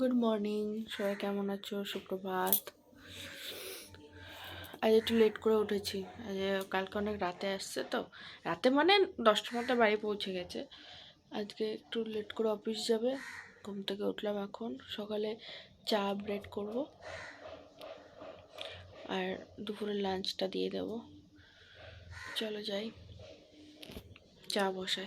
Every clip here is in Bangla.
গুড মর্নিং সবাই কেমন আছো? সুপ্রভাত। আজ একটু লেট করে উঠেছি। আজ কালকে অনেক রাতে আসছে তো। রাতে মানে দশটার মধ্যে বাড়ি পৌঁছে গেছে। আজকে একটু লেট করে অফিস যাবে। ঘুম থেকে উঠলাম এখন। সকালে চা ব্রেড করব। আর দুপুরের লাঞ্চটা দিয়ে দেব। চলো যাই। চা বসাই।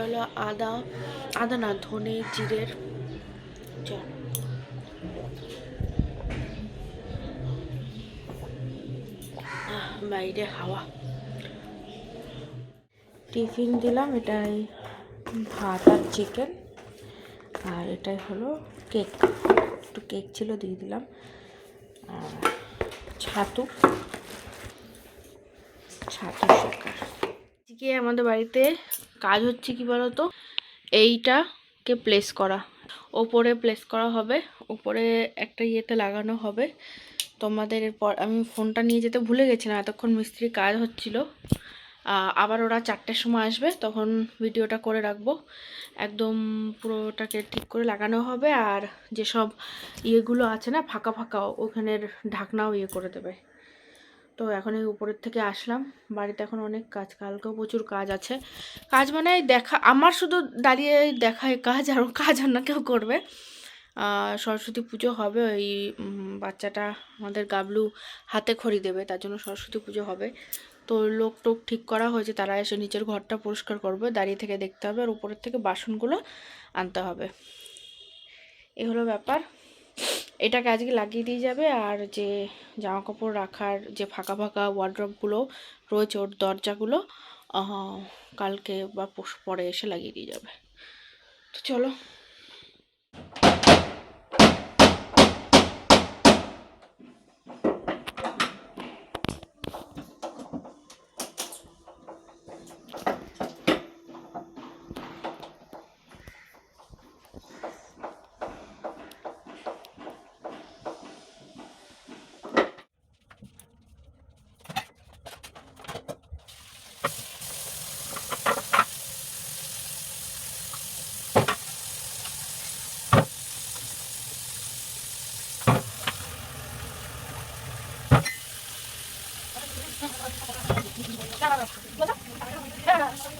হলো আদা আদা না, ধনে জিরের বাইরে হাওয়া। টিফিন দিলাম, এটাই ভাত আর চিকেন। আর এটাই হলো কেক। একটু কেক ছিল, দিয়ে দিলাম। আর ছাতু। ছাতু শেখার আজকে আমাদের বাড়িতে কাজ হচ্ছে কি বলতো? এইটাকে প্লেস করা। ওপরে প্লেস করা হবে। ওপরে একটা ইয়েতে লাগানো হবে। তোমাদের এরপর আমি ফোনটা নিয়ে যেতে ভুলে গেছিলাম, এতক্ষণ মিস্ত্রি কাজ হচ্ছিল। আবার ওরা চারটের সময় আসবে, তখন ভিডিওটা করে রাখব। একদম পুরোটাকে ঠিক করে লাগানো হবে, আর যেসব ইয়েগুলো আছে না, ফাঁকা ফাঁকা, ওখানের ঢাকনাও ইয়ে করে দেবে। তো এখন এই উপরের থেকে আসলাম। বাড়িতে এখন অনেক কাজ, কালকেও প্রচুর কাজ আছে। কাজ মানে দেখা, আমার শুধু দাঁড়িয়ে দেখায় কাজ আর কাজ আর না কেউ করবে। সরস্বতী পুজো হবে, ওই বাচ্চাটা আমাদের গাবলু হাতে খড়ি দেবে, তার জন্য সরস্বতী পুজো হবে। তো লোক টোক ঠিক করা হয়েছে, তারা এসে নিচের ঘরটা পরিষ্কার করবে, দাঁড়িয়ে থেকে দেখতে হবে, আর উপরের থেকে বাসনগুলো আনতে হবে। এ হলো ব্যাপার। এটাকে আজকে লাগিয়ে দিয়ে যাবে আর যে জামা কাপড় রাখার যে ফাঁকা ফাঁকা ওয়ার্ড্রপগুলো রয়েছে ওর দরজাগুলো কালকে বা পরে এসে লাগিয়ে দিয়ে যাবে। তো চলো। হ্যাঁ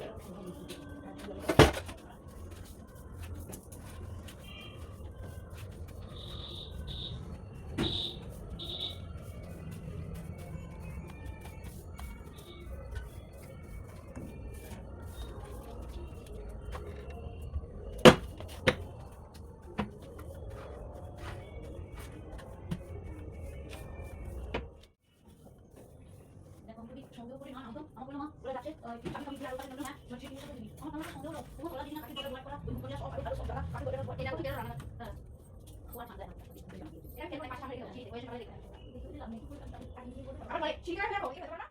thank ঠিক আছে দেখো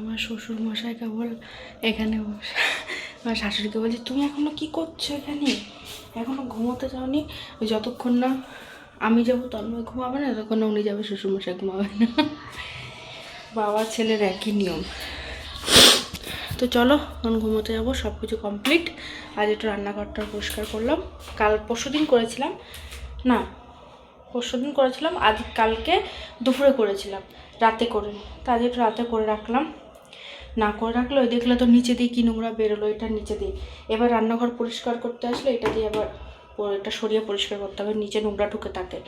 আমার শ্বশুর মশাই কেবল এখানে আমার শাশুড়িকে বলছে, তুমি এখনও কি করছ এখানে? এখনও ঘুমোতে যাওনি? ওই যতক্ষণ না আমি যাব তন্ময় ঘুমাবে না, ততক্ষণ না উনি যাবে শ্বশুর মশাই ঘুমাবে না। বাবা ছেলের একই নিয়ম। তো চলো, এখন ঘুমোতে যাব সব কিছু কমপ্লিট আজ একটু রান্নাঘরটা পরিষ্কার করলাম। কাল পরশু দিন করেছিলাম। না, পরশু দিন করেছিলাম, আজ কালকে দুপুরে করেছিলাম, রাতে করে তো আজ একটু রাতে করে রাখলাম। না করে রাখল দেখলে তো নিচে দিয়ে কি নোংরা বেরোলো, এটা নিচে দিয়ে। এবার রান্নাঘর পরিষ্কার করতে আসলে এটা দিয়ে আবার এটা সরিয়ে পরিষ্কার করতে হবে, নিচে নোংরা ঢুকে থাকে।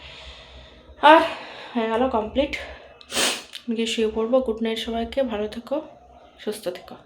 আর হয়ে গেল কমপ্লিট গিয়ে শুয়ে পড়ব। গুড নাইট সবাইকে, ভালো থেকো, সুস্থ থেকো।